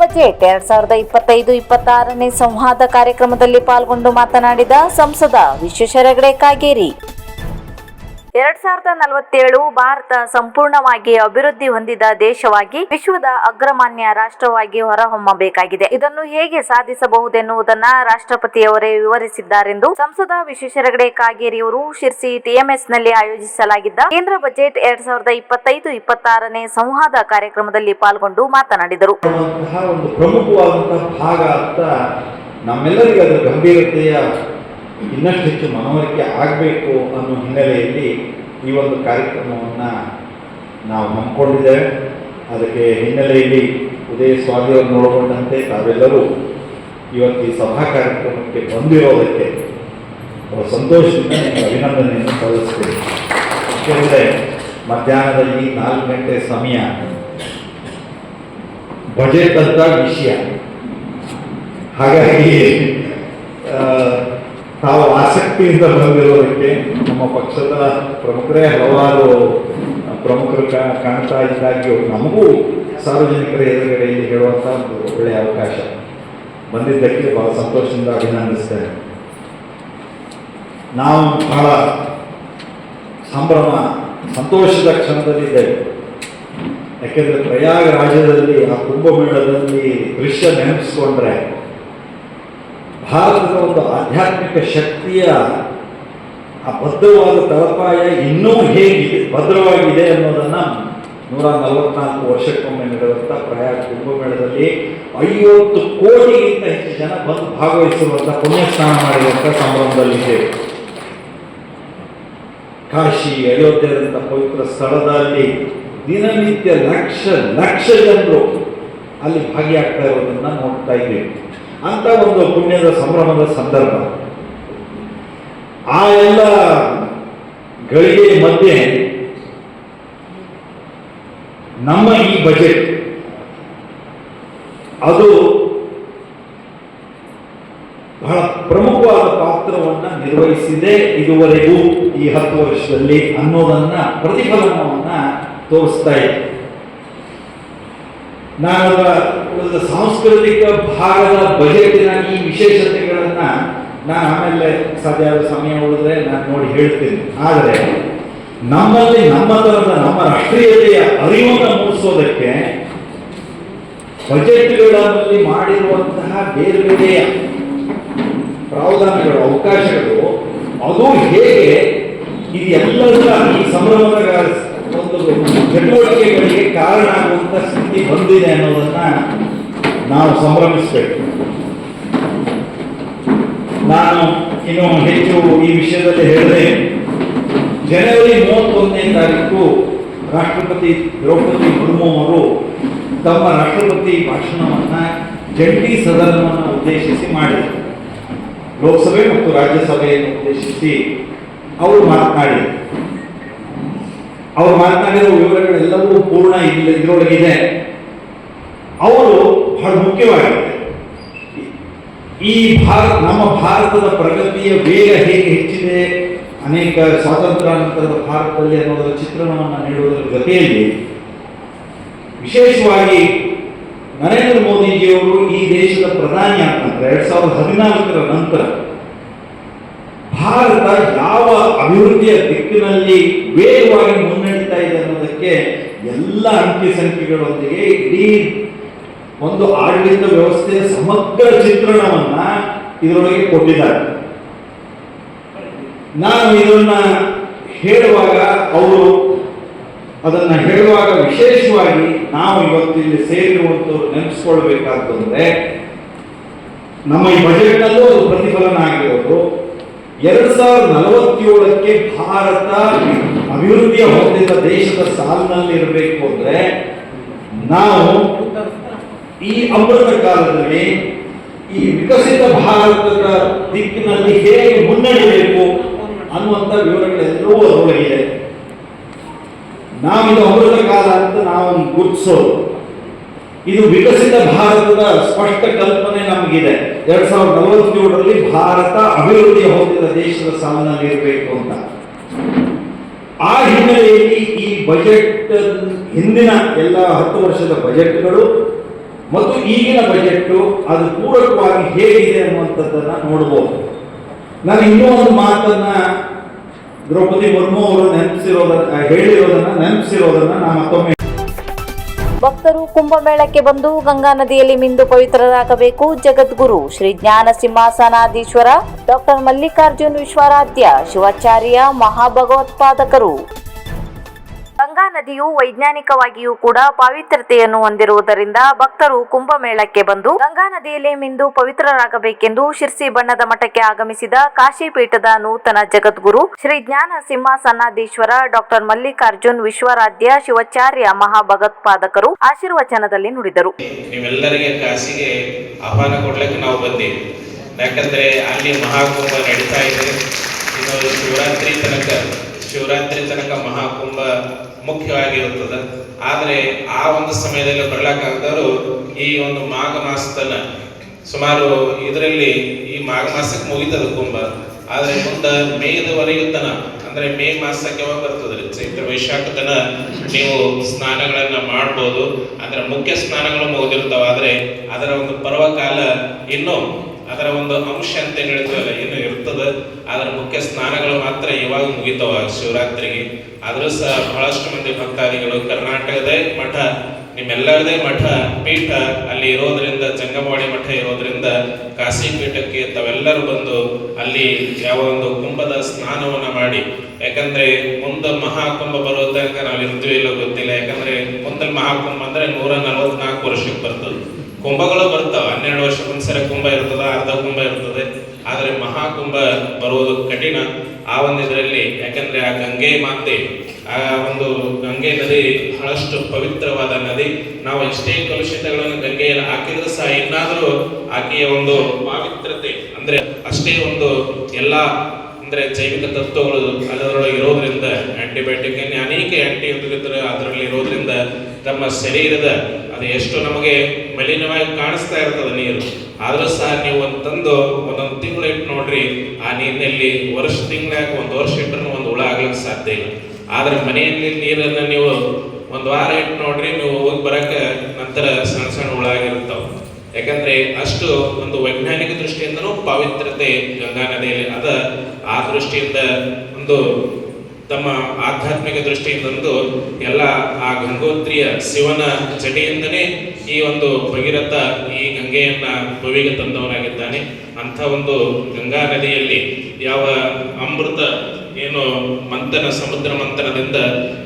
Budget ಎರಡ್ ಸಾವಿರದ ಇಪ್ಪತ್ತೈದು ಇಪ್ಪತ್ತಾರನೇ ಸಂವಾದ ಕಾರ್ಯಕ್ರಮದಲ್ಲಿ ಪಾಲ್ಗೊಂಡು ಮಾತನಾಡಿದ ಸಂಸದ ವಿಶ್ವೇಶ್ವರ ಹೆಗಡೆ ಕಾಗೇರಿ. ಎರಡ್ ಸಾವಿರದ ನಲವತ್ತೇಳು ಭಾರತ ಸಂಪೂರ್ಣವಾಗಿ ಅಭಿವೃದ್ಧಿ ಹೊಂದಿದ ದೇಶವಾಗಿ ವಿಶ್ವದ ಅಗ್ರಮಾನ್ಯ ರಾಷ್ಟ್ರವಾಗಿ ಹೊರಹೊಮ್ಮಬೇಕಾಗಿದೆ. ಇದನ್ನು ಹೇಗೆ ಸಾಧಿಸಬಹುದೆನ್ನುವುದನ್ನ ರಾಷ್ಟ್ರಪತಿಯವರೇ ವಿವರಿಸಿದ್ದಾರೆಂದು ಸಂಸದ ವಿಶ್ವೇಶ್ವರ ಕಾಗೇರಿ ಕಾಗೇರಿಯವರು ಶಿರ್ಸಿ ಟಿಎಂಎಸ್ನಲ್ಲಿ ಆಯೋಜಿಸಲಾಗಿದ್ದ ಕೇಂದ್ರ ಬಜೆಟ್ ಎರಡ್ ಸಾವಿರದ ಇಪ್ಪತ್ತೈದು ಇಪ್ಪತ್ತಾರನೇ ಸಂವಾದ ಕಾರ್ಯಕ್ರಮದಲ್ಲಿ ಪಾಲ್ಗೊಂಡು ಮಾತನಾಡಿದರು. ಪ್ರಮುಖವಾದಂತಹ ಭಾಗ ಅಂತ ನಮ್ಮೆಲ್ಲರಿಗೂ ಗಂಭೀರತೆಯ ಇನ್ನಷ್ಟು ಹೆಚ್ಚು ಮನವರಿಕೆ ಆಗಬೇಕು ಅನ್ನೋ ಹಿನ್ನೆಲೆಯಲ್ಲಿ ಈ ಒಂದು ಕಾರ್ಯಕ್ರಮವನ್ನು ನಾವು ಹಮ್ಮಿಕೊಂಡಿದ್ದೇವೆ. ಅದಕ್ಕೆ ಹಿನ್ನೆಲೆಯಲ್ಲಿ ಉದಯ ಸ್ವಾಮಿಯವರನ್ನು ನೋಡಿಕೊಂಡಂತೆ ತಾವೆಲ್ಲರೂ ಇವತ್ತು ಈ ಸಭಾ ಕಾರ್ಯಕ್ರಮಕ್ಕೆ ಬಂದಿರೋದಕ್ಕೆ ಸಂತೋಷದಿಂದ ನಿಮಗೆ ಅಭಿನಂದನೆಯನ್ನು ಸಲ್ಲಿಸ್ತೇವೆ ಯಾಕೆಂದರೆ ಮಧ್ಯಾಹ್ನದಲ್ಲಿ ನಾಲ್ಕು ಗಂಟೆ ಸಮಯ. ಬಜೆಟ್ ಅಂತ ವಿಷಯ. ಹಾಗಾಗಿ ತಾವು ಆಸಕ್ತಿಯಿಂದ ಬಂದಿರೋದಕ್ಕೆ ನಮ್ಮ ಪಕ್ಷದ ಪ್ರಮುಖರೇ ಹಲವಾರು ಪ್ರಮುಖರು ಕಾಣ್ತಾ ಇದ್ದಾಗಿಯೂ ನಮಗೂ ಸಾರ್ವಜನಿಕರ ಎದುರುಗಡೆಯಲ್ಲಿ ಹೇಳುವಂಥ ಒಂದು ಒಳ್ಳೆಯ ಅವಕಾಶ. ಬಂದಿದ್ದಕ್ಕೆ ಬಹಳ ಸಂತೋಷದಿಂದ ಅಭಿನಂದಿಸ್ತೇನೆ. ನಾವು ಬಹಳ ಸಂಭ್ರಮ, ಸಂತೋಷದ ಕ್ಷಣದಲ್ಲಿದ್ದೇವೆ. ಯಾಕೆಂದರೆ ಪ್ರಯಾಗ ರಾಜ್ಯದಲ್ಲಿ ಆ ಕುಂಭಮೇಳದಲ್ಲಿ ದೃಶ್ಯ ನೆನಪಿಸ್ಕೊಂಡ್ರೆ ಭಾರತದ ಒಂದು ಆಧ್ಯಾತ್ಮಿಕ ಶಕ್ತಿಯ ಆ ಭದ್ರವಾದ ತಳಪಾಯ ಇನ್ನೂ ಹೇಗಿದೆ, ಭದ್ರವಾಗಿದೆ ಅನ್ನೋದನ್ನು ನೂರ ನಲವತ್ನಾಲ್ಕು ವರ್ಷಕ್ಕೊಮ್ಮೆ ನಡೆಯುವಂಥ ಪ್ರಯಾಗ ಕುಂಭಮೇಳದಲ್ಲಿ ಐವತ್ತು ಕೋಟಿಗಿಂತ ಹೆಚ್ಚು ಜನ ಬಂದು ಭಾಗವಹಿಸಿರುವಂಥ ಪುಣ್ಯಸ್ನಾನ ಮಾಡಿರುವಂಥ ಸಂಭ್ರಮದಲ್ಲಿದ್ದೇವೆ ಕಾಶಿ ಅಯೋಧ್ಯದಂಥ ಪವಿತ್ರ ಸ್ಥಳದಲ್ಲಿ ದಿನನಿತ್ಯ ಲಕ್ಷ ಲಕ್ಷ ಜನರು ಅಲ್ಲಿ ಭಾಗಿಯಾಗ್ತಾ ಇರೋದನ್ನು ನೋಡ್ತಾ ಇದ್ದೀವಿ. ಅಂತ ಒಂದು ಪುಣ್ಯದ ಸಂಭ್ರಮದ ಸಂದರ್ಭ. ಆ ಎಲ್ಲ ಗಳಿಗೆ ಮಧ್ಯೆ ನಮ್ಮ ಈ ಬಜೆಟ್ ಅದು ಬಹಳ ಪ್ರಮುಖವಾದ ಪಾತ್ರವನ್ನು ನಿರ್ವಹಿಸಿದೆ ಇದುವರೆಗೂ ಈ ಹತ್ತು ವರ್ಷದಲ್ಲಿ ಅನ್ನೋದನ್ನ ಪ್ರತಿಫಲನವನ್ನ ತೋರಿಸ್ತಾ ಇದೆ. ನಾನು ಒಂದು ಸಾಂಸ್ಕೃತಿಕ ಭಾಗದ ಬಜೆಟಿನ ಈ ವಿಶೇಷತೆಗಳನ್ನ ನಾನು ಆಮೇಲೆ ಸಾಧ್ಯ ಆದ ಸಮಯ ಉಳಿದ್ರೆ ನಾನು ನೋಡಿ ಹೇಳ್ತೀನಿ. ಆದರೆ, ನಮ್ಮಲ್ಲಿ ನಮ್ಮ ತರದ, ನಮ್ಮ ರಾಷ್ಟ್ರೀಯತೆಯ ಅರಿವನ್ನು ಮೂಡಿಸೋದಕ್ಕೆ ಬಜೆಟ್ಗಳಲ್ಲಿ ಮಾಡಿರುವಂತಹ ಬೇರೆ ಬೇರೆಯ ಪ್ರಾವಧಾನಗಳು, ಅವಕಾಶಗಳು, ಅದು ಹೇಗೆ, ಇದು ಎಲ್ಲದರ ಈ ಸಂಭ್ರಮದ ಒಂದು ಚಟುವಟಿಕೆಗಳಿಗೆ ಕಾರಣ ಆಗುವಂತ ಸ್ಥಿತಿ ಬಂದಿದೆ ಅನ್ನೋದನ್ನ ನಾವು ಸಂಭ್ರಮಿಸಬೇಕು. ನಾನು ಇನ್ನು ಹೆಚ್ಚು ಈ ವಿಷಯದಲ್ಲಿ ಹೇಳಿದೆ. ಜನವರಿ ಮೂವತ್ತೊಂದನೇ ತಾರೀಕು ರಾಷ್ಟ್ರಪತಿ ದ್ರೌಪದಿ ಮುರ್ಮು ಅವರು ತಮ್ಮ ರಾಷ್ಟ್ರಪತಿ ಭಾಷಣವನ್ನ ಜಂಟಿ ಸದನವನ್ನು ಉದ್ದೇಶಿಸಿ ಮಾಡಿದರು. ಲೋಕಸಭೆ ಮತ್ತು ರಾಜ್ಯಸಭೆಯನ್ನು ಉದ್ದೇಶಿಸಿ ಅವರು ಮಾತನಾಡಿದರು. ಅವರು ಮಾತನಾಡಿರೋ ವಿವರಗಳೆಲ್ಲವೂ ಪೂರ್ಣ ಇಲ್ಲ ಇದರೊಳಗಿದೆ. ಅವರು ಬಹಳ ಮುಖ್ಯವಾಗಿದೆ ಈ ಭಾರತ, ನಮ್ಮ ಭಾರತದ ಪ್ರಗತಿಯ ವೇಗ ಹೇಗೆ ಹೆಚ್ಚಿದೆ, ಅನೇಕ ಸ್ವಾತಂತ್ರ್ಯ ನಂತರದ ಭಾರತದಲ್ಲಿ ಅನ್ನೋದರ ಚಿತ್ರಣವನ್ನು ನೀಡುವುದರ ಜೊತೆಯಲ್ಲಿ ವಿಶೇಷವಾಗಿ ನರೇಂದ್ರ ಮೋದಿಜಿಯವರು ಈ ದೇಶದ ಪ್ರಧಾನಿ ಆಗ್ತಾರೆ ಎರಡ್ ಸಾವಿರದ ಹದಿನಾಲ್ಕರ ನಂತರ ಭಾರತ ಯಾವ ಅಭಿವೃದ್ಧಿಯ ದಿಕ್ಕಿನಲ್ಲಿ ವೇಗವಾಗಿ ಇದೆ ಅನ್ನೋದಕ್ಕೆ ಎಲ್ಲ ಅಂಕಿ ಸಂಖ್ಯೆಗಳೊಂದಿಗೆ ಇಡೀ ಒಂದು ಆಡಳಿತ ವ್ಯವಸ್ಥೆಯ ಸಮಗ್ರ ಚಿತ್ರಣವನ್ನ ಇದರೊಳಗೆ ಕೊಟ್ಟಿದ್ದಾರೆ. ನಾನು ಇದನ್ನ ಹೇಳುವಾಗ ಅವರು ಅದನ್ನ ಹೇಳುವಾಗ ವಿಶೇಷವಾಗಿ ನಾವು ಇವತ್ತು ಇಲ್ಲಿ ಸೇರಿರುವಂತವ್ರು ನೆನೆಸ್ಕೊಳ್ಬೇಕಾದ್ರೆ ನಮ್ಮ ಈ ಬಜೆಟ್ನಲ್ಲೂ ಅದು ಪ್ರತಿಫಲನ ಆಗಿರೋದು. ಎರಡ್ ಸಾವಿರದ ನಲವತ್ತೇಳಕ್ಕೆ ಭಾರತ ಅಭಿವೃದ್ಧಿಯ ಹೊಂದಿದ ದೇಶದ ಸಾಲಿನಲ್ಲಿ ಇರಬೇಕು ಅಂದ್ರೆ ನಾವು ಈ ಅಮೃತ ಕಾಲದಲ್ಲಿ ಈ ವಿಕಸಿತ ಭಾರತದ ದಿಕ್ಕಿನಲ್ಲಿ ಹೇಗೆ ಮುನ್ನಡೆಯಬೇಕು ಅನ್ನುವಂಥ ವಿವರಗಳೆಲ್ಲವೂ ಅದರೊಳಗಿದೆ ನಾವು ಇದು. ಅಮೃತ ಕಾಲ ಅಂತ ನಾವು ಗುರುತಿಸೋ ಇದು ವಿಕಸಿತ ಭಾರತದ ಸ್ಪಷ್ಟ ಕಲ್ಪನೆ ನಮಗಿದೆ. ಎರಡ್ ಸಾವಿರದ ನಲವತ್ತೇಳರಲ್ಲಿ ಭಾರತ ಅಭಿವೃದ್ಧಿ ಹೊಂದಿದ ದೇಶದ ಸಾಲಿನಲ್ಲಿ ಇರಬೇಕು ಅಂತ. ಆ ಹಿನ್ನೆಲೆಯಲ್ಲಿ ಈ ಬಜೆಟ್ ಹಿಂದಿನ ಎಲ್ಲ ಹತ್ತು ವರ್ಷದ ಬಜೆಟ್ಗಳು ಮತ್ತು ಈಗಿನ ಬಜೆಟ್ಟು ಅದು ಪೂರಕವಾಗಿ ಹೇಗಿದೆ ಅನ್ನುವಂಥದ್ದನ್ನ ನೋಡ್ಬೋದು. ನಾನು ಇನ್ನೂ ಒಂದು ಮಾತನ್ನ ದ್ರೌಪದಿ ಮುರ್ಮು ಅವರು ನೆನಪಿಸಿರೋದನ್ನ ಹೇಳಿರೋದನ್ನ ನೆನಪಿಸಿರೋದನ್ನ ನಾನು ಮತ್ತೊಮ್ಮೆ ಭಕ್ತರು ಕುಂಭಮೇಳಕ್ಕೆ ಬಂದು ಗಂಗಾ ನದಿಯಲ್ಲಿ ಮಿಂದು ಪವಿತ್ರರಾಗಬೇಕು ಜಗದ್ಗುರು. ಶ್ರೀ ಜ್ಞಾನ ಸಿಂಹಾಸನಾಧೀಶ್ವರ ಡಾಕ್ಟರ್ ಮಲ್ಲಿಕಾರ್ಜುನ್ ವಿಶ್ವರಾಧ್ಯ, ಶಿವಾಚಾರ್ಯ, ಮಹಾಭಗವತ್ಪಾದಕರು. ಗಂಗಾ ನದಿಯು ವೈಜ್ಞಾನಿಕವಾಗಿಯೂ ಕೂಡ ಪವಿತ್ರತೆಯನ್ನು ಹೊಂದಿರುವುದರಿಂದ ಭಕ್ತರು ಕುಂಭಮೇಳಕ್ಕೆ ಬಂದು ಗಂಗಾ ನದಿಯಲ್ಲಿ ಮಿಂದು ಪವಿತ್ರರಾಗಬೇಕೆಂದು ಶಿರ್ಸಿ ಬಣ್ಣದ ಮಠಕ್ಕೆ ಆಗಮಿಸಿದ ಕಾಶಿ ಪೀಠದ ನೂತನ ಜಗದ್ಗುರು ಶ್ರೀ ಜ್ಞಾನ ಸಿಂಹಾಸನಾಧೀಶ್ವರ ಡಾಕ್ಟರ್ ಮಲ್ಲಿಕಾರ್ಜುನ್ ವಿಶ್ವರಾಧ್ಯ ಶಿವಾಚಾರ್ಯ ಮಹಾಭಗತ್ಪಾದಕರು ಆಶೀರ್ವಚನದಲ್ಲಿ ನುಡಿದರು. ಕಾಶಿಗೆ ಆಹ್ವಾನ ಕೊಡ್ಲಿಕ್ಕೆ ನಾವು ಬಂದೀವಿ. ಯಾಕಂದ್ರೆ ಅಲ್ಲಿ ಮಹಾಕುಂಭ ನಡೀತಾ ಇದೆ ಶಿವರಾತ್ರಿ ತನಕ. ಶಿವರಾತ್ರಿ ತನಕ ಮಹಾಕುಂಭ ಮುಖ್ಯವಾಗಿರುತ್ತದೆ. ಆದರೆ ಆ ಒಂದು ಸಮಯದಲ್ಲಿ ಬರ್ಲಕ್ಕಾಗದವರು ಈ ಒಂದು ಮಾಘ ಮಾಸದನ್ನ ಸುಮಾರು ಇದರಲ್ಲಿ ಈ ಮಾಘ ಮಾಸಕ್ಕೆ ಮುಗಿತದ ಕುಂಭ. ಆದರೆ ಮುಂದೆ ಮೇದವರೆಗೂ ತನ, ಅಂದ್ರೆ ಮೇ ಮಾಸಕ್ಕೆ ಯಾವಾಗ ಬರ್ತದ್ರಿ ಚೈತ್ರ ವೈಶಾಖ ತನ ನೀವು ಸ್ನಾನಗಳನ್ನ ಮಾಡ್ಬೋದು. ಅಂದರೆ ಮುಖ್ಯ ಸ್ನಾನಗಳು ಮುಗಿದಿರ್ತಾವೆ ಆದರೆ ಅದರ ಒಂದು ಪರ್ವಕಾಲ ಇನ್ನೂ ಅದರ ಒಂದು ಅಂಶ ಅಂತ ಏನ್ ಹೇಳ್ತೀವಲ್ಲ ಇನ್ನು ಇರ್ತದ, ಅದರ ಮುಖ್ಯ ಸ್ನಾನಗಳು ಮಾತ್ರ ಇವಾಗ ಮುಗಿತಾವ ಶಿವರಾತ್ರಿಗೆ. ಆದರೂ ಸಹ ಬಹಳಷ್ಟು ಮಂದಿ ಭಕ್ತಾದಿಗಳು ಕರ್ನಾಟಕದ ಮಠ, ನಿಮ್ಮೆಲ್ಲರದೇ ಮಠ, ಪೀಠ ಅಲ್ಲಿ ಇರೋದ್ರಿಂದ, ಜಂಗಮವಾಡಿ ಮಠ ಇರೋದ್ರಿಂದ, ಕಾಶಿ ಪೀಠಕ್ಕೆ ತಾವೆಲ್ಲರೂ ಬಂದು ಅಲ್ಲಿ ಯಾವ ಒಂದು ಕುಂಭದ ಸ್ನಾನವನ್ನ ಮಾಡಿ. ಯಾಕಂದ್ರೆ ಮುಂದೆ ಮಹಾಕುಂಭ ಬರೋ ತನಕ ನಾವು ಇರ್ತೀವಿ ಇಲ್ಲೋ ಗೊತ್ತಿಲ್ಲ. ಯಾಕಂದ್ರೆ ಮುಂದೆ ಮಹಾಕುಂಭ ಅಂದ್ರೆ ನೂರ ನಲವತ್ನಾಲ್ಕು ವರ್ಷಕ್ಕೆ ಬರ್ತದೆ. ಕುಂಭಗಳು ಬರ್ತಾವೆ ಹನ್ನೆರಡು ವರ್ಷಕ್ಕೊಂದ್ಸರಿ ಕುಂಭ ಇರ್ತದೆ, ಅರ್ಧ ಕುಂಭ ಇರ್ತದೆ. ಆದರೆ ಮಹಾಕುಂಭ ಬರುವುದು ಕಠಿಣ. ಆ ಒಂದು ಇದರಲ್ಲಿ ಯಾಕಂದ್ರೆ ಆ ಗಂಗೆ ಮಾತೆ, ಆ ಒಂದು ಗಂಗೆ ನದಿ ಬಹಳಷ್ಟು ಪವಿತ್ರವಾದ ನದಿ. ನಾವು ಎಷ್ಟೇ ಕಲುಷಿತಗಳನ್ನು ಗಂಗೆಯಲ್ಲಿ ಹಾಕಿದ್ರು ಸಹ ಇನ್ನಾದರೂ ಆಕೆಯ ಒಂದು ಪಾವಿತ್ರತೆ ಅಂದ್ರೆ ಅಷ್ಟೇ ಒಂದು ಎಲ್ಲ, ಅಂದ್ರೆ ಜೈವಿಕ ತತ್ವಗಳು ಅದರೊಳಗೆ ಇರೋದ್ರಿಂದ ಆಂಟಿಬಯೋಟಿಕ್ ಅನೇಕ ಆಂಟಿ ಅದರಲ್ಲಿ ಇರೋದ್ರಿಂದ ತಮ್ಮ ಶರೀರದ ಅದು ಎಷ್ಟು ನಮಗೆ ಮಲಿನವಾಗಿ ಕಾಣಿಸ್ತಾ ಇರ್ತದೆ ನೀರು. ಆದರೂ ಸಹ ನೀವು ಒಂದು ತಂದು ಒಂದೊಂದು ತಿಂಗಳು ಇಟ್ಟು ನೋಡ್ರಿ, ಆ ನೀರಿನಲ್ಲಿ ವರ್ಷ ತಿಂಗಳಾಗ ಒಂದು ವರ್ಷ ಇಟ್ಟರು ಒಂದು ಹುಳ ಆಗ್ಲಿಕ್ಕೆ ಸಾಧ್ಯ ಇಲ್ಲ. ಆದ್ರೆ ಮನೆಯಲ್ಲಿ ನೀರನ್ನು ನೀವು ಒಂದು ವಾರ ಇಟ್ಟು ನೋಡ್ರಿ, ನೀವು ಹೋಗಿ ಬರೋಕ್ಕೆ ನಂತರ ಸಣ್ಣ ಸಣ್ಣ ಹುಳ ಆಗಿರ್ತಾವೆ ಯಾಕಂದ್ರೆ ಅಷ್ಟು ಒಂದು ವೈಜ್ಞಾನಿಕ ದೃಷ್ಟಿಯಿಂದನೂ ಪವಿತ್ರತೆ ಗಂಗಾ ನದಿಯಲ್ಲಿ ಅದ. ಆ ದೃಷ್ಟಿಯಿಂದ ಒಂದು ತಮ್ಮ ಆಧ್ಯಾತ್ಮಿಕ ದೃಷ್ಟಿಯಿಂದ ಎಲ್ಲ ಆ ಗಂಗೋತ್ರಿಯ ಶಿವನ ಜಟೆಯಿಂದನೇ ಈ ಒಂದು ಭಗೀರಥ ಈ ಗಂಗೆಯನ್ನ ಭವಿಗೆ ತಂದವನಾಗಿದ್ದಾನೆ. ಅಂಥ ಒಂದು ಗಂಗಾ ನದಿಯಲ್ಲಿ ಯಾವ ಅಮೃತ ಏನು ಮಂಥನ, ಸಮುದ್ರ ಮಂಥನದಿಂದ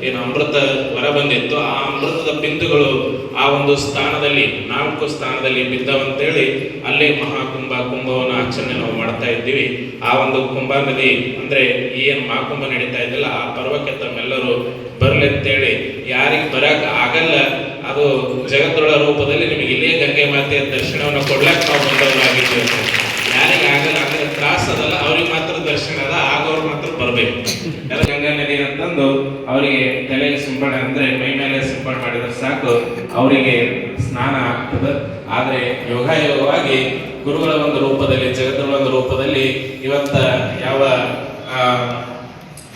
ಏನು ಅಮೃತ ಹೊರ ಬಂದಿತ್ತು. ಆ ಅಮೃತದ ಬಿಂದುಗಳು ಆ ಒಂದು ಸ್ಥಾನದಲ್ಲಿ, ನಾಲ್ಕು ಸ್ಥಾನದಲ್ಲಿ ಬಿದ್ದವಂತೇಳಿ ಅಲ್ಲೇ ಮಹಾಕುಂಭ ಕುಂಭವನ್ನು ಆಚರಣೆ ನಾವು ಮಾಡ್ತಾ ಇದ್ದೀವಿ. ಆ ಒಂದು ಕುಂಭ ನದಿ ಅಂದ್ರೆ ಏನು ಮಹಾಕುಂಭ ನಡೀತಾ ಇದ್ದಿಲ್ಲ ಆ ಪರ್ವಕ್ಕೆ ತಮ್ಮೆಲ್ಲರೂ ಬರಲಿ ಅಂತೇಳಿ ಯಾರಿಗೆ ಬರಕ್ಕೆ ಆಗಲ್ಲ, ಅದು ಜಗತ್ತೊಳ ರೂಪದಲ್ಲಿ ನಿಮಗೆ ಇಲ್ಲೇ ಗಂಗೆ ಮಾತೆಯ ದರ್ಶನವನ್ನು ಕೊಡ್ಲಕ್ಕೆ ನಾವು ಬಂದವರಾಗಿದ್ದೀವಿ ಅಂತ. ಯಾರಿಗೆ ಆಗಲ್ಲ ಅಂದ್ರೆ ತ್ರಾಸ ಅದಲ್ಲ ಅವ್ರಿಗೆ ಮಾತ್ರ ದರ್ಶನ ಅದ ಆಗೋರು ಎಲ್ಲ ಗಂಗಾ ನದಿ ಅಂತಂದು ಅವರಿಗೆ ತಲೆಗೆ ಸಿಂಪಡಣೆ ಅಂದ್ರೆ ಮೈ ಮೇಲೆ ಸಿಂಪಡಣೆ ಮಾಡಿದ್ರೆ ಸಾಕು. ಅವರಿಗೆ ಸ್ನಾನ ಆಗ್ತದೆ. ಆದ್ರೆ ಯೋಗಾಯೋಗವಾಗಿ ಗುರುಗಳ ಒಂದು ರೂಪದಲ್ಲಿ, ಜಗತ್ತುಗಳ ಒಂದು ರೂಪದಲ್ಲಿ ಇವತ್ತ ಯಾವ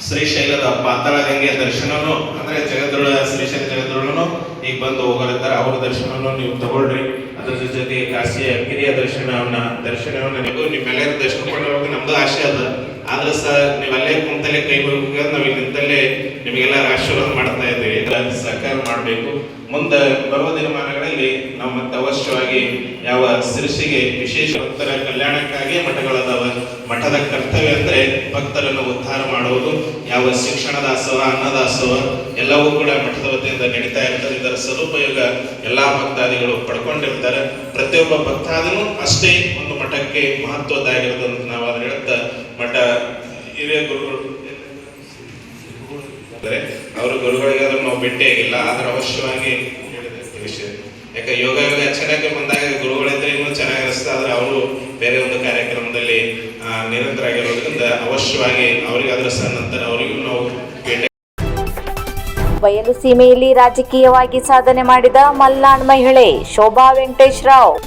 ಶ್ರೀಶೈಲದ ಪಾತಾಳ ಗಂಗೆಯ ದರ್ಶನನು ಅಂದ್ರೆ ಜಗದ್ರುಳ ಶ್ರೀಶೈಲ ಜಗದ್ರುಳನು ಈಗ ಬಂದು ಹೋಗಲಿದ್ದಾರೆ ಅವರ ದರ್ಶನವನ್ನು ನೀವು ತಗೊಳ್ರಿ. ಅದ್ರ ಜೊತೆಗೆ ಕಾಶಿಯ ಕಿರಿಯ ದರ್ಶನವನ್ನ ದರ್ಶನವನ್ನ ನೀವು ನಿಮ್ಮೆಲ್ಲರ ದರ್ಶನ ಪಡೆಯುವಾಗ ನಮ್ದು ಆಶೆ ಅದ. ಆದ್ರೆ ಸರ್, ನೀವು ಅಲ್ಲೇ ಕುಂತಲ್ಲೇ ಕೈ ಮುಗಿದ ನಾವು ನಿಂತಲ್ಲೇ ನಿಮಗೆಲ್ಲ ಆಶೀರ್ವಾದ ಮಾಡ್ತಾ ಇದ್ದೀವಿ. ಸಹಕಾರ ಮಾಡಬೇಕು. ಮುಂದೆ ಬರುವ ದಿನಮಾನಗಳಲ್ಲಿ ನಾವು ಮತ್ತೆ ಅವಶ್ಯವಾಗಿ ಯಾವ ಶಿರಸಿಗೆ ವಿಶೇಷ ಭಕ್ತರ ಕಲ್ಯಾಣಕ್ಕಾಗಿ ಮಠಗಳದಾವ, ಮಠದ ಕರ್ತವ್ಯ ಅಂದ್ರೆ ಭಕ್ತರನ್ನು ಉದ್ಧಾರ ಮಾಡುವುದು. ಯಾವ ಶಿಕ್ಷಣ ದಾಸೋಹ ಅನ್ನದಾಸೋಹ ಎಲ್ಲವೂ ಕೂಡ ಮಠದ ವತಿಯಿಂದ ನಡೀತಾ ಇರ್ತದೆ. ಇದರ ಸದುಪಯೋಗ ಎಲ್ಲಾ ಭಕ್ತಾದಿಗಳು ಪಡ್ಕೊಂಡಿರ್ತಾರೆ. ಪ್ರತಿಯೊಬ್ಬ ಭಕ್ತಾದಿನೂ ಅಷ್ಟೇ ಒಂದು ಮಠಕ್ಕೆ ಮಹತ್ವದ್ದಾಗಿರೋದು ಅಂತ ನಾವು ಅದನ್ನ ಹೇಳ್ತಾ ಮಠ ಹಿರಿಯ ಗುರುಗಳು ಅವರು ಗುರುಗಳಿಗೆ ಆದ್ರೂ ನಾವು ಭೇಟಿಯಾಗಿಲ್ಲ ಆದ್ರೆ ಅವಶ್ಯವಾಗಿ ವಿಷಯ. ಯಾಕೆ ಯೋಗ ಯೋಗ ಚೆನ್ನಾಗಿ ಬಂದಾಗ ಗುರುಗಳಿದ್ರೆ ಇನ್ನೂ ಚೆನ್ನಾಗಿ ಅನಿಸ್ತಾ ಆದ್ರೆ ಅವರು ಬೇರೆ ಒಂದು ಕಾರ್ಯಕ್ರಮದಲ್ಲಿ ನಿರಂತರ ಆಗಿರೋದ್ರಿಂದ ಅವಶ್ಯವಾಗಿ ಅವರಿಗಾದ್ರ ನಂತರ ಅವರಿಗೂ ನಾವು ಬಯಲು ಸೀಮೆಯಲ್ಲಿ ರಾಜಕೀಯವಾಗಿ ಸಾಧನೆ ಮಾಡಿದ ಮಲ್ನಾಡ್ ಮಹಿಳೆ ಶೋಭಾ ವೆಂಕಟೇಶ್ ರಾವ್.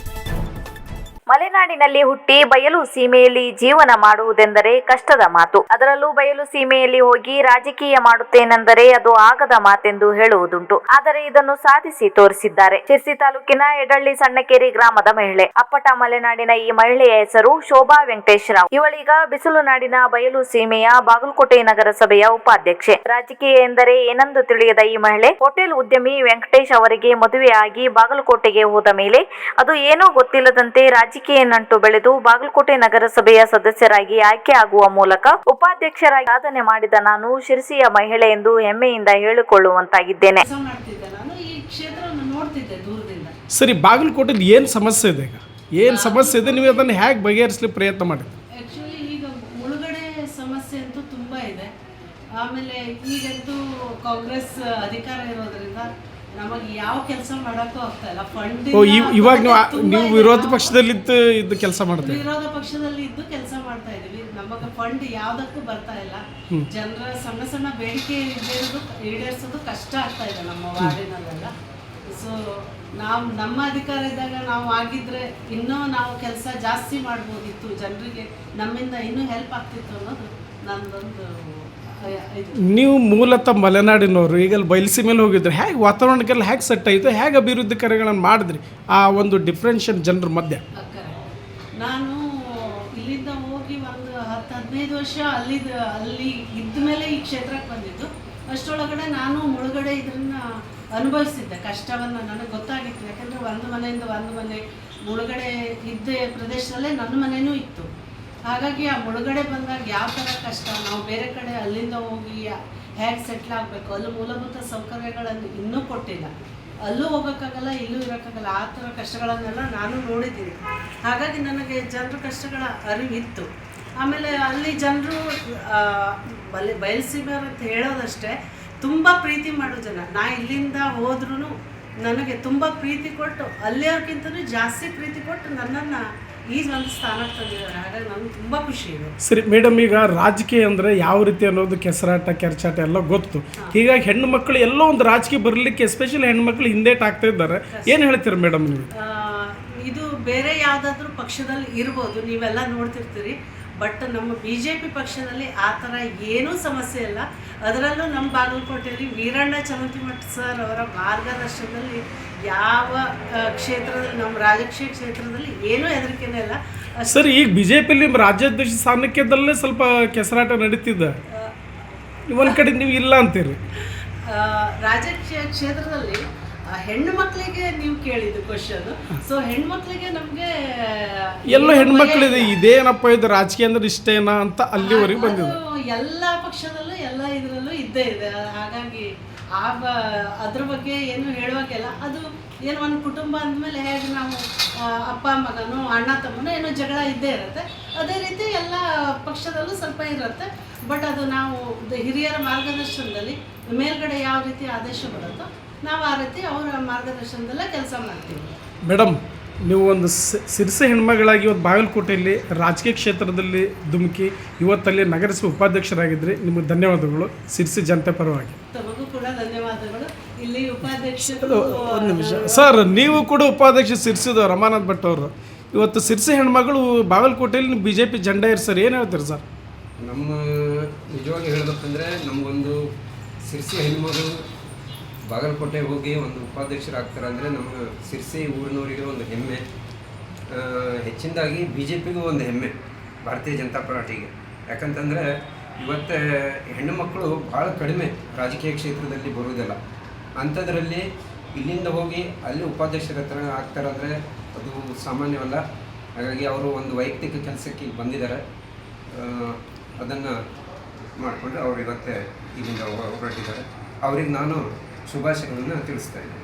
ಮಲೆನಾಡಿನಲ್ಲಿ ಹುಟ್ಟಿ ಬಯಲು ಸೀಮೆಯಲ್ಲಿ ಜೀವನ ಮಾಡುವುದೆಂದರೆ ಕಷ್ಟದ ಮಾತು. ಅದರಲ್ಲೂ ಬಯಲು ಸೀಮೆಯಲ್ಲಿ ಹೋಗಿ ರಾಜಕೀಯ ಮಾಡುತ್ತೇನೆಂದರೆ ಅದು ಆಗದ ಮಾತೆಂದು ಹೇಳುವುದುಂಟು. ಆದರೆ ಇದನ್ನು ಸಾಧಿಸಿ ತೋರಿಸಿದ್ದಾರೆ. ಶಿರ್ಸಿ ತಾಲೂಕಿನ ಎಡಳ್ಳಿ ಸಣ್ಣಕೇರಿ ಗ್ರಾಮದ ಮಹಿಳೆ. ಅಪ್ಪಟ ಮಲೆನಾಡಿನ ಈ ಮಹಿಳೆಯ ಹೆಸರು ಶೋಭಾ ವೆಂಕಟೇಶ್ ರಾವ್ ಇವಳೀಗ ಬಿಸಿಲು ನಾಡಿನ ಬಯಲು ಸೀಮೆಯ ಬಾಗಲಕೋಟೆ ನಗರಸಭೆಯ ಉಪಾಧ್ಯಕ್ಷೆ. ರಾಜಕೀಯ ಎಂದರೆ ಏನೆಂದು ತಿಳಿಯದ ಈ ಮಹಿಳೆ? ಹೋಟೆಲ್ ಉದ್ಯಮಿ ವೆಂಕಟೇಶ್ ಅವರಿಗೆ ಮದುವೆಯಾಗಿ ಬಾಗಲಕೋಟೆಗೆ ಹೋದ ಮೇಲೆ ಅದು ಏನೋ ಗೊತ್ತಿಲ್ಲದಂತೆ ರಾಜಕೀಯ ನಂಟು ಬೆಳೆದು ಬಾಗಲಕೋಟೆ ನಗರಸಭೆಯ ಸದಸ್ಯರಾಗಿ ಆಯ್ಕೆ ಆಗುವ ಮೂಲಕ ಉಪಾಧ್ಯಕ್ಷರಾಗಿ ಸಾಧನೆ ಮಾಡಿದ ನಾನು ಶಿರಸಿಯ ಮಹಿಳೆ ಎಂದು ಹೆಮ್ಮೆಯಿಂದ ಹೇಳಿಕೊಳ್ಳುವಂತಾಗಿದ್ದೇನೆ. ನಾನು. ಈ ಕ್ಷೇತ್ರವನ್ನು ನೋಡ್ತಿದ್ದೆ ದೂರದಿಂದ. ಸರಿ ಬಾಗಲಕೋಟೆ ಏನು ಸಮಸ್ಯೆ ಇದೆ ಈಗ? ಏನು ಸಮಸ್ಯೆ ಇದೆ? ನೀವು ಅದನ್ನು ಹೇಗೆ ಬಗೆಹರಿಸಲಿ ಪ್ರಯತ್ನ ಮಾಡಿ ಆ್ಯಕ್ಚುಲಿ ಈಗ ಮುಳುಗಡೆ ಸಮಸ್ಯೆ ಅಂತೂ ತುಂಬ ಇದೆ. ಆಮೇಲೆ ಈಗಂತೂ ಕಾಂಗ್ರೆಸ್ ಅಧಿಕಾರ ಇರೋದ್ರಿಂದ ನಮಗೆ ಯಾವ ಕೆಲಸ ಮಾಡೋಕ್ಕೂ ಆಗ್ತಾ ಇಲ್ಲ. ಫಂಡ್ ಓ ಇವ್- ಇವಾಗ ನೀವು ವಿರೋಧ ಪಕ್ಷದಲ್ಲಿದ್ದು ಇದು ಕೆಲಸ ಮಾಡ್ತೀವಿ ವಿರೋಧ ಪಕ್ಷದಲ್ಲಿ ಇದ್ದು ಕೆಲಸ ಮಾಡ್ತಾ ಇದೀವಿ ನಮಗ ಫಂಡ್ ಯಾವ್ದಕ್ಕೂ ಬರ್ತಾ ಇಲ್ಲ. ಜನರ ಸಣ್ಣ ಸಣ್ಣ ಬೇಡಿಕೆ ಈಡೇರೋದು ಈಡೇರಿಸೋದು ಕಷ್ಟ ಆಗ್ತಾ ಇದೆ ನಮ್ಮ ವಾರ್ಡಿನಲ್ಲೆಲ್ಲ. ಸೊ ನಾವು ನಮ್ಮ ಅಧಿಕಾರ ಇದ್ದಾಗ ನಾವು ಆಗಿದ್ರೆ ಇನ್ನೂ ನಾವು ಕೆಲಸ ಜಾಸ್ತಿ ಮಾಡ್ಬೋದಿತ್ತು. ಜನರಿಗೆ ನಮ್ಮಿಂದ ಇನ್ನೂ ಹೆಲ್ಪ್ ಆಗ್ತಿತ್ತು ಅನ್ನೋದು ನಂದೊಂದು ನೀವು ಮೂಲತಃ ಮಲೆನಾಡಿನವರು ಈಗ ಅಲ್ಲಿ ಮೇಲೆ ಹೋಗಿದ್ರೆ, ಹೇಗೆ ವಾತಾವರಣಕ್ಕೆಲ್ಲ ಹೇಗೆ ಸೆಟ್ ಆಯಿತು, ಹೇಗೆ ಅಭಿವೃದ್ಧಿ ಕಾರ್ಯಗಳನ್ನು ಮಾಡಿದ್ರಿ? ಆ ಒಂದು ಡಿಫ್ರೆನ್ಷನ್ ಜನರ ಮಧ್ಯೆ. ನಾನು ಇಲ್ಲಿಂದ ಹೋಗಿ ಒಂದು ಹತ್ತು ಹದಿನೈದು ವರ್ಷ ಅಲ್ಲಿ ಅಲ್ಲಿ ಇದ್ದ ಮೇಲೆ ಈ ಕ್ಷೇತ್ರಕ್ಕೆ ಬಂದಿದ್ದು. ಅಷ್ಟರೊಳಗಡೆ ನಾನು ಮುಳುಗಡೆ ಇದನ್ನ ಅನುಭವಿಸಿದ್ದೆ, ಕಷ್ಟವನ್ನು ನನಗೆ ಗೊತ್ತಾಗಿತ್ತು. ಯಾಕಂದರೆ ಒಂದು ಮನೆಯಿಂದ ಒಂದು ಮನೆ ಮುಳುಗಡೆ ಇದ್ದ ಪ್ರದೇಶದಲ್ಲೇ ನನ್ನ ಮನೆಯೂ ಇತ್ತು. ಹಾಗಾಗಿ ಆ ಒಳಗಡೆ ಬಂದಾಗ ಯಾವ ಥರ ಕಷ್ಟ? ನಾವು ಬೇರೆ ಕಡೆ ಅಲ್ಲಿಂದ ಹೋಗಿ ಹೇಗೆ ಸೆಟ್ಲ್ ಆಗಬೇಕು? ಅಲ್ಲಿ ಮೂಲಭೂತ ಸೌಕರ್ಯಗಳನ್ನು ಇನ್ನೂ ಕೊಟ್ಟಿಲ್ಲ. ಅಲ್ಲೂ ಹೋಗೋಕ್ಕಾಗಲ್ಲ, ಇಲ್ಲೂ ಇರೋಕ್ಕಾಗಲ್ಲ. ಆ ಥರ ಕಷ್ಟಗಳನ್ನೆಲ್ಲ ನಾನು ನೋಡಿದ್ದೀನಿ. ಹಾಗಾಗಿ ನನಗೆ ಜನರ ಕಷ್ಟಗಳ ಅರಿವಿತ್ತು. ಆಮೇಲೆ ಅಲ್ಲಿ ಜನರು ಬಲಿ, ಬಯಲುಸೀಮೆಯವರು ಅಂತ ಹೇಳೋದಷ್ಟೇ, ತುಂಬ ಪ್ರೀತಿ ಮಾಡೋ ಜನ. ನಾ ಇಲ್ಲಿಂದ ಹೋದ್ರೂ ನನಗೆ ತುಂಬ ಪ್ರೀತಿ ಕೊಟ್ಟು ಅಲ್ಲಿಯವ್ರಿಗಿಂತಲೂ ಜಾಸ್ತಿ ಪ್ರೀತಿ ಕೊಟ್ಟು ನನ್ನನ್ನು ಈ ಒಂದು ಸ್ಥಾನಕ್ಕೆ ತಂದಿದ್ದಾರೆ. ಹಾಗಾಗಿ ನನಗೆ ತುಂಬ ಖುಷಿ ಇದೆ. ಸರಿ ಮೇಡಮ್ ಈಗ ರಾಜಕೀಯ ಅಂದರೆ ಯಾವ ರೀತಿ ಅನ್ನೋದು ಕೆಸರಾಟ ಕೆರ್ಚಾಟ ಎಲ್ಲ ಗೊತ್ತು. ಹೀಗಾಗಿ ಹೆಣ್ಣು ಮಕ್ಕಳು ಎಲ್ಲೋ ಒಂದು ರಾಜಕೀಯ ಬರಲಿಕ್ಕೆ ಎಸ್ಪೆಷಲಿ ಹೆಣ್ಮಕ್ಳು ಹಿಂದೇಟ್ ಆಗ್ತಾ ಇದ್ದಾರೆ. ಏನು ಹೇಳ್ತೀರಾ ಮೇಡಮ್ ನೀವು? ಇದು ಬೇರೆ ಯಾವುದಾದ್ರೂ ಪಕ್ಷದಲ್ಲಿ ಇರ್ಬೋದು. ನೀವೆಲ್ಲ ನೋಡ್ತಿರ್ತೀರಿ. ಬಟ್ ನಮ್ಮ ಬಿ ಜೆ ಪಿ ಪಕ್ಷದಲ್ಲಿ ಆ ಥರ ಏನೂ ಸಮಸ್ಯೆ ಇಲ್ಲ. ಅದರಲ್ಲೂ ನಮ್ಮ ಬಾಗಲಕೋಟೆಯಲ್ಲಿ ವೀರಣ್ಣ ಚಮಂತಿಮಠ ಸರ್ ಅವರ ಮಾರ್ಗದರ್ಶನದಲ್ಲಿ ಯಾವ ಕ್ಷೇತ್ರದಲ್ಲಿ ನಮ್ಮ ರಾಜಕೀಯ ಕ್ಷೇತ್ರದಲ್ಲಿ ಏನೂ ಹೆದರಿಕೆನೇ ಇಲ್ಲ. ಸರ್ ಈಗ ಬಿ ಜೆ ಪಿಲಿ ರಾಜ್ಯಾಧ್ಯಕ್ಷ ಸ್ಥಾನಕ್ಕೆದಲ್ಲೇ ಸ್ವಲ್ಪ ಕೆಸರಾಟ ನಡೀತಿದ್ದ ಒಂದು ಕಡೆ ನೀವು ಇಲ್ಲ ಅಂತೀರಿ. ರಾಜಕೀಯ ಕ್ಷೇತ್ರದಲ್ಲಿ ಹೆಣ್ಣು ಮಕ್ಕಳಿಗೆ ನೀವು ಕೇಳಿದ್ದು ಕ್ವಶನ್ ಸೊ ಹೆಣ್ಮಕ್ಳಿಗೆ ನಮಗೆ ಎಲ್ಲೋ ಹೆಣ್ಮಕ್ಳಿದೆ ಇದೇನಪ್ಪ ಇದು ರಾಜಕೀಯ ಅಂದ್ರೆ ಇಷ್ಟೇನಾ ಅಂತ ಅಲ್ಲಿವರೆಗೆ ಬಂದಿದೆ ಎಲ್ಲ ಪಕ್ಷದಲ್ಲೂ ಎಲ್ಲ ಇದರಲ್ಲೂ ಇದ್ದೇ ಇದೆ. ಹಾಗಾಗಿ ಆ ಅದ್ರ ಬಗ್ಗೆ ಏನು ಹೇಳುವಾಗೆಲ್ಲ ಅದು ಏನು ಒಂದು ಕುಟುಂಬ ಅಂದಮೇಲೆ ಹೇಗೆ ನಾವು ಅಪ್ಪ ಮಗನು ಅಣ್ಣ ತಮ್ಮನು ಏನೋ ಜಗಳ ಇದ್ದೇ ಇರುತ್ತೆ. ಅದೇ ರೀತಿ ಎಲ್ಲ ಪಕ್ಷದಲ್ಲೂ ಸ್ವಲ್ಪ ಇರುತ್ತೆ. ಬಟ್ ಅದು ನಾವು ದ- ಹಿರಿಯರ ಮಾರ್ಗದರ್ಶನದಲ್ಲಿ ಮೇಲ್ಗಡೆ ಯಾವ ರೀತಿ ಆದೇಶ ಬರುತ್ತೋ ನಾವು ಆ ರೀತಿ ಅವರ ಮಾರ್ಗದರ್ಶನದಲ್ಲೇ ಕೆಲಸ ಮಾಡ್ತೀವಿ. ಮೇಡಮ್ ನೀವು ಒಂದು ಸಿರ್ಸಿ ಸಿರ್ಸೆ ಹೆಣ್ಮಗಳಾಗಿ ಇವತ್ತು ಬಾಗಲಕೋಟೆಯಲ್ಲಿ ರಾಜಕೀಯ ಕ್ಷೇತ್ರದಲ್ಲಿ ಧುಮುಕಿ ಇವತ್ತಲ್ಲಿ ನಗರಸಭೆ ಉಪಾಧ್ಯಕ್ಷರಾಗಿದ್ದರೆ ನಿಮಗೆ ಧನ್ಯವಾದಗಳು. ಸಿರ್ಸಿ ಜನತೆ ಪರವಾಗಿ. ತಮಗೂ ಕೂಡ ಧನ್ಯವಾದಗಳು. ಇಲ್ಲಿ ಉಪಾಧ್ಯಕ್ಷರು ಒಂದು ನಿಮಿಷ. ಸರ್ ನೀವು ಕೂಡ ಉಪಾಧ್ಯಕ್ಷ ಸಿರ್ಸಿದ ರಮಾನಾಥ್ ಭಟ್ ಅವರು. ಇವತ್ತು ಸಿರ್ಸಿ ಹೆಣ್ಮಗಳು ಬಾಗಲಕೋಟೆಯಲ್ಲಿ ಬಿ ಜೆ ಪಿ ಜೆಂಡಾ ಇರ್ಸರ್ ಏನು ಹೇಳ್ತೀರಿ ಸರ್ ನಮ್ಮ ನಿಜವಾಗಿ ಹೇಳಬೇಕಂದ್ರೆ ನಮಗೊಂದು ಸಿರ್ಸಿ ಹೆಣ್ಮಗಳು ಬಾಗಲಕೋಟೆ ಹೋಗಿ ಒಂದು ಉಪಾಧ್ಯಕ್ಷರಾಗ್ತಾರೆ ಅಂದರೆ ನಮ್ಮ ಸಿರ್ಸಿ ಊರಿನವರಿಗೆ ಒಂದು ಹೆಮ್ಮೆ. ಹೆಚ್ಚಿನದಾಗಿ ಬಿ ಜೆ ಪಿಗೂ ಒಂದು ಹೆಮ್ಮೆ ಭಾರತೀಯ ಜನತಾ ಪಾರ್ಟಿಗೆ. ಯಾಕಂತಂದರೆ ಇವತ್ತು ಹೆಣ್ಣು ಮಕ್ಕಳು ಭಾಳ ಕಡಿಮೆ ರಾಜಕೀಯ ಕ್ಷೇತ್ರದಲ್ಲಿ ಬರುವುದಿಲ್ಲ. ಅಂಥದ್ರಲ್ಲಿ ಇಲ್ಲಿಂದ ಹೋಗಿ ಅಲ್ಲಿ ಉಪಾಧ್ಯಕ್ಷರ ಹತ್ರ ಆಗ್ತಾರಂದರೆ ಅದು ಸಾಮಾನ್ಯವಲ್ಲ. ಹಾಗಾಗಿ ಅವರು ಒಂದು ವೈಯಕ್ತಿಕ ಕೆಲಸಕ್ಕೆ ಬಂದಿದ್ದಾರೆ. ಅದನ್ನು ಮಾಡಿಕೊಂಡು ಅವರು ಇವತ್ತೇ ಇಲ್ಲಿಂದ ಹೊರಟಿದ್ದಾರೆ. ಅವ್ರಿಗೆ ನಾನು ಶುಭಾಶಯಗಳನ್ನು ತಿಳಿಸ್ತಾ ಇದ್ದೀನಿ.